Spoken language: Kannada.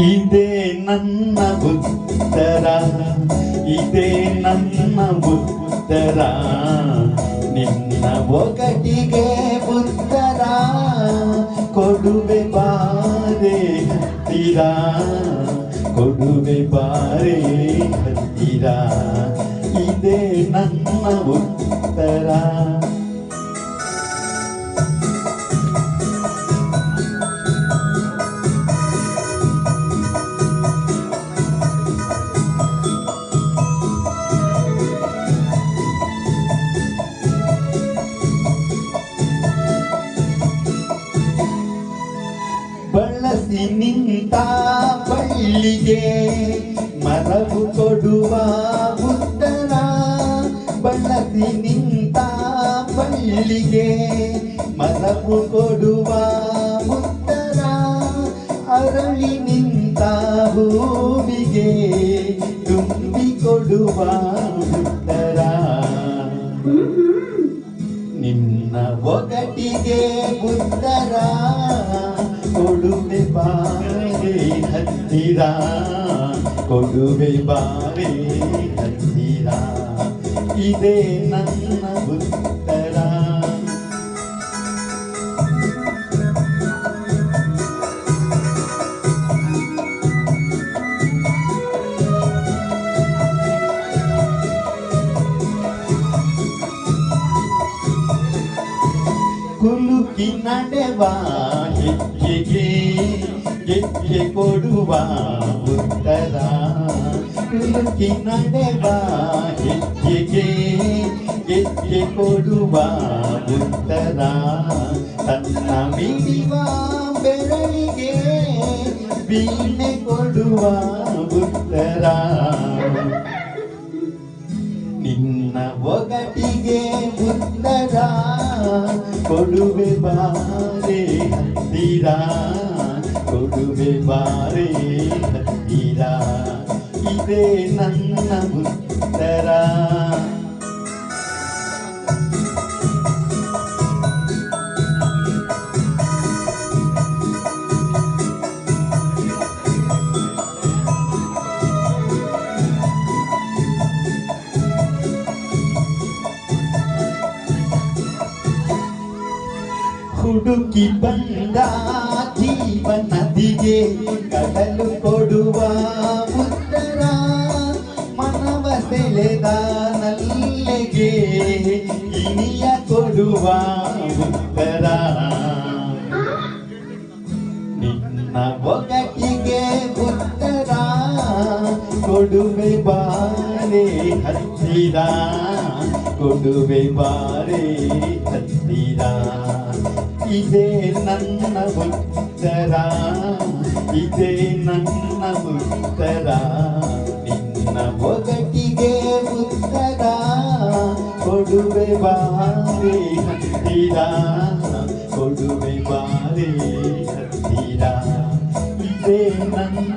ಇದೇ ನನ್ನ ಉತ್ತರ, ಇದೇ ನನ್ನ ಉತ್ತರ. ನಿನ್ನ ಒಗಟಿಗೆ ಉತ್ತರ, ಕೊಡುವೆ ಬಾರೆ ಹತ್ತಿರ, ಕೊಡುವೆ ಬಾರೆ ಹತ್ತಿರ. ಇದೇ ನನ್ನ ಉತ್ತರ. ನಿಂತ ಬಳ್ಳಿಗೆ ಮರವು ಕೊಡುವ ಉತ್ತರ ಬಳಸಿ ನಿಂತ ಬಳ್ಳಿಗೆ ಮರವು ಕೊಡುವ ಉತ್ತರ ಅರಳಿ ನಿಂತ ಹೂವಿಗೆ ತುಂಬಿ ಕೊಡುವ ಉತ್ತರ ನಿನ್ನ ಒಗಟಿಗೆ ಉತ್ತರ ಬಾರೆ ಹತ್ತಿರ? ಕೊಡುವೆ ಬಾರಿ ಹತ್ತಿರ? ಇದೇ ನನ್ನ ಉತ್ತರ. ಕುಲುಕಿ ನಡೆವ ಹೆಜ್ಜೆಗೆ ಗೆಜ್ಜೆ ಕೊಡುವ ಉತ್ತರ? ನಡೆವ ಹೆಜ್ಜೆಗೆ ಗೆಜ್ಜೆ ಕೊಡುವ ಉತ್ತರ? ತನ್ನ ಮಿಡಿವ ಬೆರಳಿಗೆ ಬೀಣೆ ಕೊಡುವ ಉತ್ತರ. ನಿನ್ನ ಒಗಟಿಗೆ ಉತ್ತರ. ಕೊಡುವೆ ಬಾರೆ ಹತ್ತಿರ. ಕೊಡುವೆ ಬಾರೆ ಹತ್ತಿರ ಇದೇ ನನ್ನ ಉತ್ತರ ಹುಡುಕಿ ಬಂದ ಜೀವನದಿಗೆ ಕಡಲು ಕೊಡುವ ಉತ್ತರ ಮನವ ಸೆಳೆದ ನಲ್ಲಿಗೆ ಇನಿಯ ಕೊಡುವ ಉತ್ತರ. ನಿನ್ನ ಒಗಟಿಗೆ ಉತ್ತರ, ಕೊಡುವೆ ಬಾರೆ ಹತ್ತಿರ, ಕೊಡುವೆ ಬಾರೆ ಹತ್ತಿರ. ಇದೇ ನನ್ನ ಉತ್ತರ, ಇದೇ ನನ್ನ ಉತ್ತರ. ನಿನ್ನ ಒಗಟಿಗೆ ಉತ್ತರ, ಕೊಡುವೆ ಬಾರಿ ಹತ್ತಿರ, ಕೊಡುವೆ ಬಾರಿ ಹತ್ತಿರ. ಇದೇ ನನ್ನ